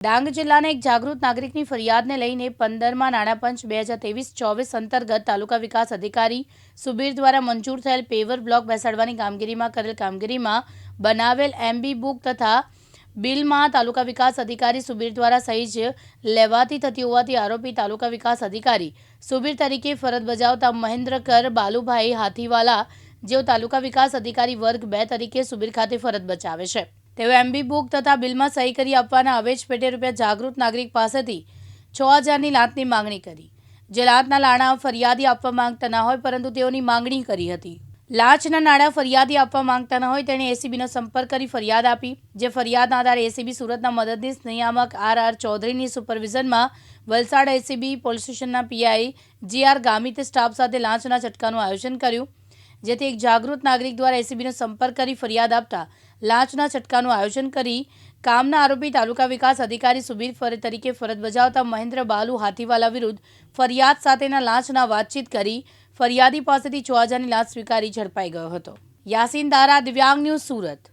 ડાંગ જિલ્લાના એક જાગૃત નાગરિકની ફરિયાદને લઈને પંદરમાં નાણાપંચ બે હજાર ત્રેવીસ ચોવીસ અંતર્ગત તાલુકા વિકાસ અધિકારી સુબીર દ્વારા મંજૂર થયેલ પેવર બ્લોક બેસાડવાની કામગીરીમાં કરેલ કામગીરીમાં બનાવેલ એમબી બુક તથા બિલમાં તાલુકા વિકાસ અધિકારી સુબીર દ્વારા સહી લેવાતી થતી હોવાથી આરોપી તાલુકા વિકાસ અધિકારી સુબીર તરીકે ફરજ બજાવતા મહેન્દ્રકર બાલુભાઈ હાથીવાલા જેઓ તાલુકા વિકાસ અધિકારી વર્ગ બે તરીકે સુબીર ખાતે ફરજ બજાવે છે. તેઓ એમબી બુક તથા બિલમાં સહી કરી આપવાના અવેજ પેટે રૂપિયા જાગૃત નાગરિક પાસેથી છ હજારની લાંચની માંગણી કરી. જે લાંચના નાણાં ફરિયાદી આપવા માંગતા ના હોય, પરંતુ તેઓની માંગણી કરી હતી. લાંચના નાણાં ફરિયાદી આપવા માંગતા ન હોય, તેણે એસીબીનો સંપર્ક કરી ફરિયાદ આપી, જે ફરિયાદના આધારે એસીબી સુરતના મદદનીશ નિયામક આર આર ચૌધરીની સુપરવિઝનમાં વલસાડ એસીબી પોલીસ સ્ટેશનના પીઆઈ જી આર ગામિતે સ્ટાફ સાથે લાંચના છટકાનું આયોજન કર્યું. જેથી એક જાગૃત નાગરિક દ્વારા એસીબીનો સંપર્ક કરી ફરિયાદ આપતા લાંચના છટકાનું આયોજન કરી કામના આરોપી તાલુકા વિકાસ અધિકારી સુબીર ફરે તરીકે ફરજ બજાવતા મહેન્દ્ર બાલુ હાથીવાલા વિરુદ્ધ ફરિયાદ સાથેના લાંચના વાતચીત કરી ફરિયાદી પાસેથી છ હજારની લાંચ સ્વીકારી ઝડપાઈ ગયો હતો. યાસીન દારા, દિવ્યાંગ ન્યૂઝ સુરત.